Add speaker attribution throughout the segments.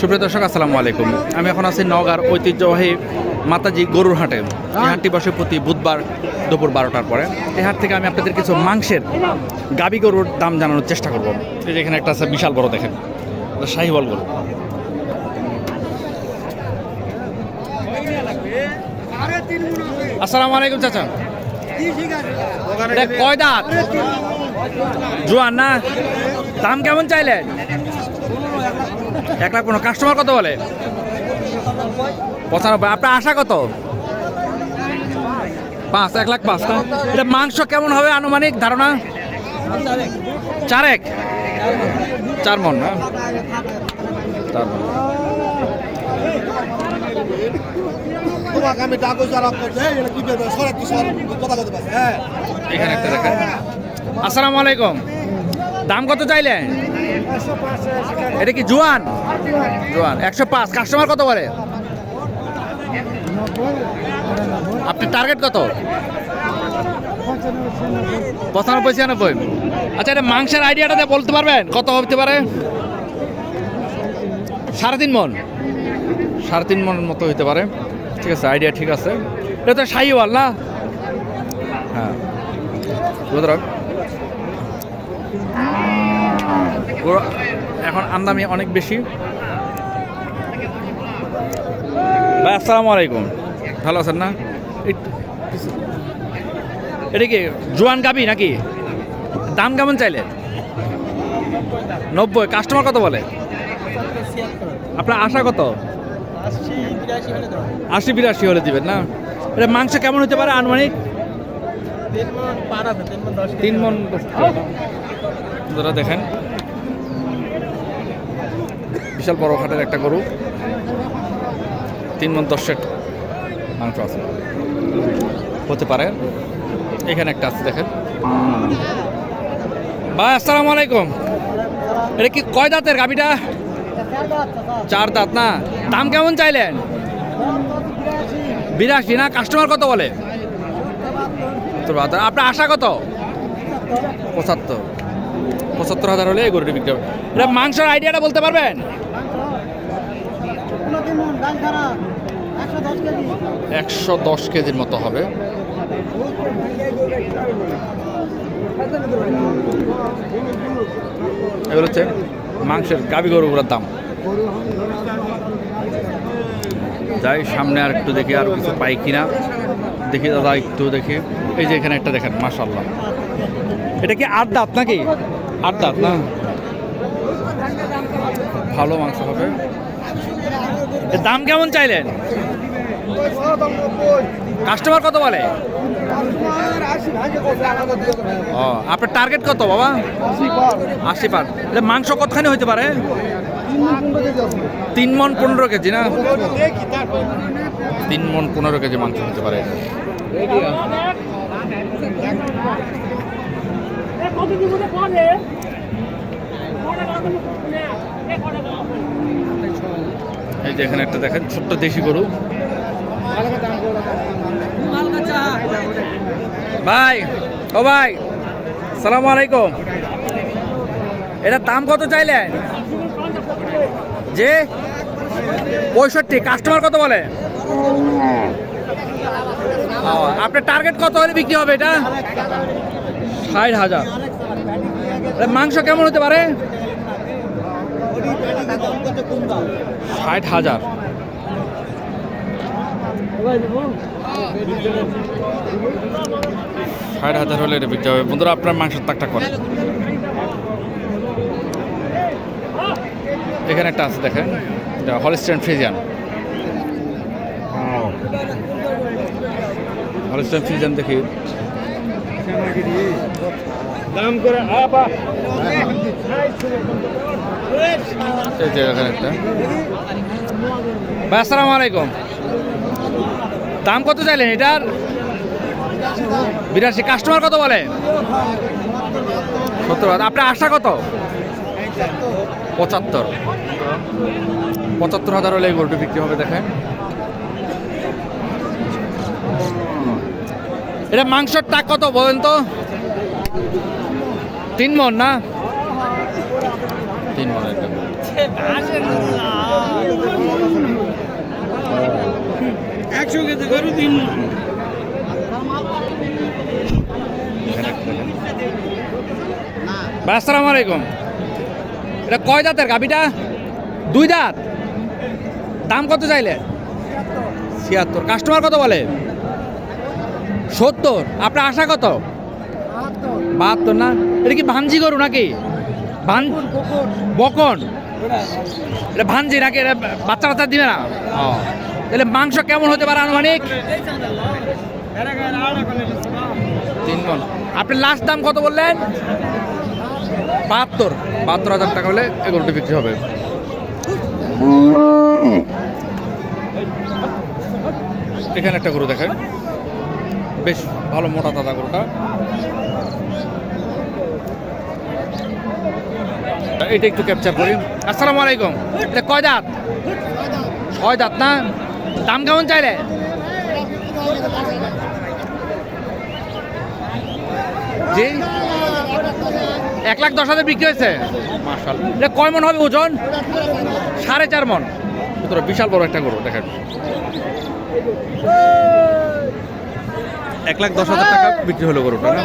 Speaker 1: সুপ্রিয় দর্শক, আসসালামু আলাইকুম। আমি এখন আছি নওগাঁর ঐতিহ্যবাহী মাতাজি গরুর হাটে। এই হাটটি বসে প্রতি বুধবার দুপুর বারোটার পরে। এই হাট থেকে আমি আপনাদের কিছু মাংসের গাবি গরুর দাম জানানোর চেষ্টা করব। এই যে এখানে একটা আছে বিশাল বড়, দেখেন। শাহিওয়াল গরু। আসসালামু আলাইকুম, চাচা। কয় দাঁত? জোয়ান না? দাম কেমন চাইলেন? এক লাখ পনেরো। কাস্টমার কত বলে? পঁচানব্বই। আপনার আশা কত? পাঁচ, এক লাখ পাঁচ এটা মাংস কেমন হবে আনুমানিক ধারণা? চারেক। চার মন না চার মন।
Speaker 2: হ্যাঁ
Speaker 1: আসসালামু আলাইকুম। দাম কত চাইলেন? এটা কি জোয়ান? জোয়ান। একশো পাঁচ। কাস্টমার কত বলে আপনি টার্গেট কত? পঁচানব্বই, ছিয়ানব্বই। আচ্ছা এটা মাংসের আইডিয়াটা দিয়ে বলতে পারবেন? কত হতে পারে? সাড়ে তিন মন। সাড়ে তিন মনের মতো হতে পারে। ঠিক আছে আইডিয়া ঠিক আছে। এটা তো শাহিওয়াল না? হ্যাঁ। এখন আমদামি অনেক বেশি। ভাই আসসালামু আলাইকুম। ভালো আছেন না? এটা কি জোয়ান গাবি নাকি? দাম কেমন চাইলে? নব্বই। কাস্টমার কত বলে? আপনার আশা কত? আশি বিরাশি হলে দিবেন না? এটা মাংস কেমন হতে পারে আনুমানিক? তিন মন যারা দেখেন। বিশাল বড় খাটের একটা গরু। তিন মন দশ সেট মাংস আছে। হতে পারে। এখানে একটা আছে, দেখেন। ভাই, আসসালামু আলাইকুম। এটা কি কয় দাঁতের গাবিটা চার দাঁত না? দাম কেমন চাইলেন? বিরাশি না? কাস্টমার কত বলে? আপনার আশা কত? পঁচাত্তর। পঁচাত্তর হাজার হলে এই গরুটি বিক্রি হবে। এটা মাংসের আইডিয়াটা বলতে পারবেন? একশো দশ কেজির মতো হবে। এগুলো হচ্ছে মাংসের গাবি গরুগুলোর দাম। যাই, সামনে আর একটু দেখি আর কিছু পাই কিনা। দেখি দাদা, একটু দেখি। এই যে এখানে একটা দেখেন মাশাল্লাহ এটা কি আট দাঁত নাকি? আট দাঁত না? ভালো মাংস হবে। দাম কেমন চাইলেন? কাস্টমার কত বলে? ও, আপনার টার্গেট কত, বাবা? আশি পার। মাংস কতখানি হইতে পারে? তিন মন পনেরো কেজি না? তিন মন পনেরো কেজি মাংস হতে পারে। এই যে এখানে একটা দেখেন, ছোট্ট দেশি গরু। ভাই, ও ভাই, সালাম আলাইকুম। এটার দাম কত চাইলেন যে পঁয়ষট্টি কাস্টমার কত বলে? আপনার টার্গেট কত হলে বিক্রি হবে এটা? ষাট হাজার। এটা মাংস কেমন হতে পারে? ষাট হাজার। ষাট হাজার হলে এটা বিক্রি হবে। বন্ধুরা আপনার মাংসের তাকটা করেন এখানে একটা আছে দেখেন। Holstein Friesian. হলিস্টেন ফ্রিজিয়ান দেখি।
Speaker 2: দাম করে
Speaker 1: ভাই, আসসালামু আলাইকুম। দাম কত চাইলেন এটার? বিরাশি। কাস্টমার কত বলে? সত্তর। আপনার আশা কত? পঁচাত্তর। পঁচাত্তর হাজার হলে এই গরুটি বিক্রি হবে, দেখেন। এটা মাংসর টাক কত বলেন তো? তিন মন না? তিন মন এটা
Speaker 3: একশো কেজি গরু তিন
Speaker 1: ভাই আসসালামু আলাইকুম। এটা কয় দাঁতের গাবিটা দুই দাঁত। দাম কত চাইলে? ছিয়াত্তর। কাস্টমার কত বলে? সত্তর। আপনার আশা কত? বাহাত্তর না? এটা কি ভাঞ্জি গরু নাকি? ভান বকন? এটা ভাঞ্জি নাকি? এটা বাচ্চা বাচ্চা দিবে না? তাহলে মাংস কেমন হতে পারে আনুমানিক? তিন আপনি লাস্ট দাম কত বললেন? বাহাত্তর। বাহাত্তর হাজার টাকা হলে এগুলোটা বিক্রি হবে। এখানে একটা গরু দেখেন বেশ ভালো মোটা তাজা গরুটা। এটা একটু ক্যাপচার করি। আসসালামু আলাইকুম। এটা কয় দাঁত? ছয় দাঁত না? দাম কেমন চাইলে? জি। এক লাখ দশ হাজার বিক্রি হয়েছে? মার্শাল এটা কয় মন হবে ওজন? সাড়ে চার মন। সুতরাং বিশাল বড় একটা গরু দেখেন। এক লাখ দশ হাজার টাকা বিক্রি হলো গরুটা না?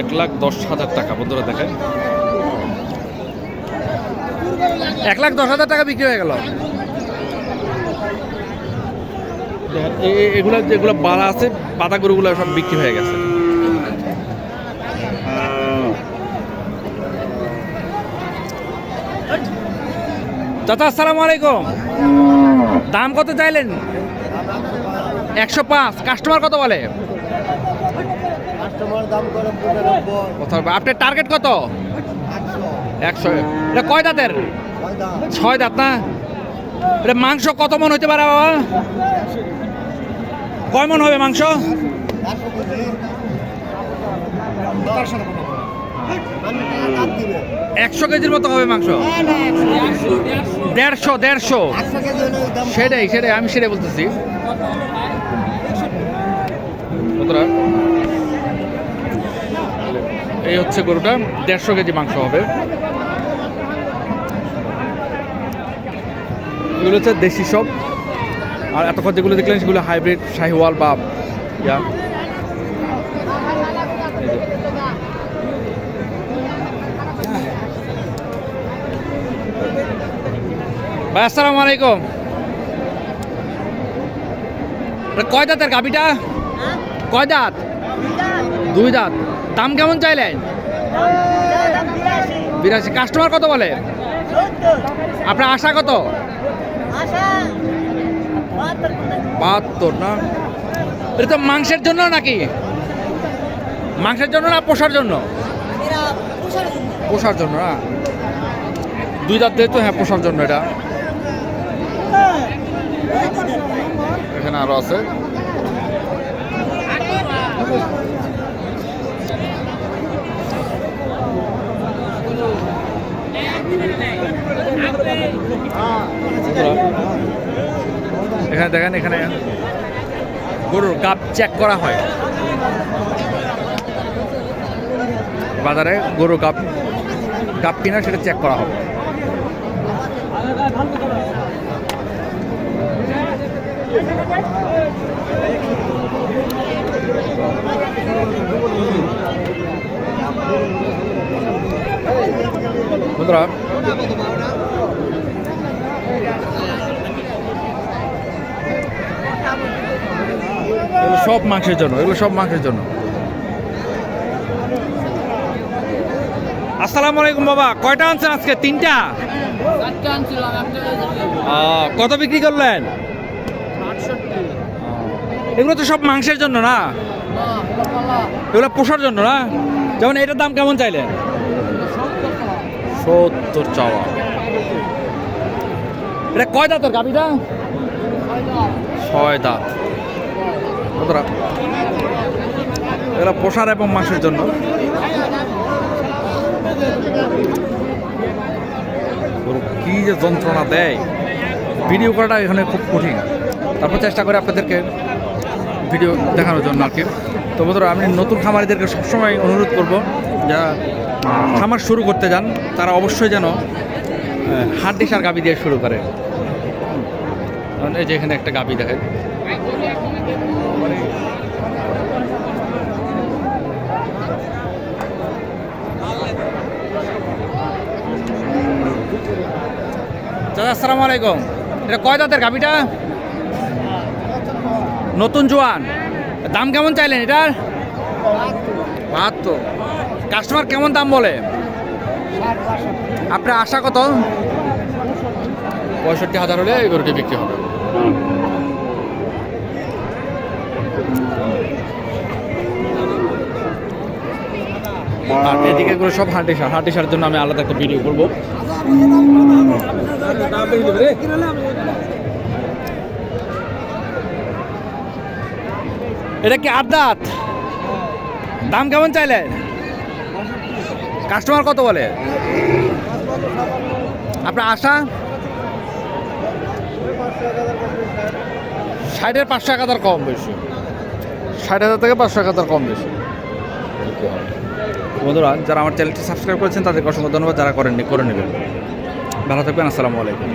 Speaker 1: এক লাখ দশ হাজার টাকা বন্ধুরা দেখেন। এক লাখ দশ হাজার টাকা বিক্রি হয়ে গেল। এগুলা যেগুলো বাড়া আছে বাদা গরুগুলো সব বিক্রি হয়ে গেছে। চাচা আসসালামু আলাইকুম। দাম কত চাইলেন? একশো পাঁচ কাস্টমার কত বলে। আপনার টার্গেট কত? একশো। এটা কয় দাঁতের? ছয় দাঁত। না? এটা মাংস কত মন হতে পারে বাবা? কয় মন হবে মাংস? একশো কেজির মতো হবে মাংস? দেড়শো দেড়শো। সেটাই সেটাই আমি সেটাই বলতেছি। বন্ধুরা, এই হচ্ছে গরুটা দেড়শো কেজি মাংস হবে। এগুলো হচ্ছে দেশি সব। আর এতক্ষণ যেগুলো দেখলেন সেগুলো হাইব্রিড শাহিওয়াল বা ইয়া। ভাই আসসালামু আলাইকুম। কয় দাঁতের গাবিটা কয় দাঁত? দুই দাঁত। দাম কেমন চাইলেন? বিরাশি। কাস্টমার কত বলে? আপনার আশা কত? বাহাত্তর, না? এটা তো মাংসের জন্য নাকি? মাংসের জন্য না পোষার জন্য? পোষার জন্য, না? দুই দাঁত তো হ্যাঁ পোষার জন্য এটা। এখানে আরও আছে। এখানে দেখেন, এখানে গরুর গাপ চেক করা হয়। বাজারে গরুর গাপ গাপ কিনা সেটা চেক করা হবে। বন্ধুরা এগুলো সব মাংসের জন্য এগুলো সব মাংসের জন্য। আসসালামু আলাইকুম বাবা কয়টা আনছেন আজকে? তিনটা? কত বিক্রি করলেন? এগুলো তো সব মাংসের জন্য না? এগুলো পোষার জন্য না? যেমন এটার দাম কেমন চাইলেন? সত্তর চাওয়া। এটা কয় দাঁতের গাবিটা ছয় দাঁত। কতটা এগুলো পোষার এবং মাংসের জন্য। কি যে যন্ত্রণা দেয়। ভিডিও করাটা এখানে খুব কঠিন। তারপর চেষ্টা করে আপনাদেরকে ভিডিও দেখানোর জন্য আর কি। তো বন্ধুরা আমি নতুন খামারিদেরকে সবসময় অনুরোধ করব যারা খামার শুরু করতে যান তারা অবশ্যই যেন আহ, হাড্ডি সার গাবি দিয়ে শুরু করে। এই যে এখানে একটা গাবি দেখেন। চাচা, আসসালামু আলাইকুম। এটা কয় দাঁতের গাবিটা নতুন জোয়ান। দাম কেমন চাইলেন এটার? বাহাত্তর। কাস্টমার কেমন দাম বলে? আপনার আশা কত? পঁয়ষট্টি হাজার হলে এই গরুটি বিক্রি হবে। আর এদিকে করে সব হাঁটি সার হাঁটি সারের জন্য আমি আলাদা একটা ভিডিও করব। এটা কি আট দাঁত? দাম কেমন চাইলেন কাস্টমার কত বলে? আপনার আশা? ষাটের পাঁচশো এক হাজার কম বেশি। ষাট হাজার থেকে পাঁচশো এক হাজার কম বেশি। বন্ধুরা, যারা আমার চ্যানেলটি সাবস্ক্রাইব করেছেন, তাদেরকে অসংখ্য ধন্যবাদ, যারা করেননি, করে নেবেন। ভালো থাকবেন, আসসালামু আলাইকুম।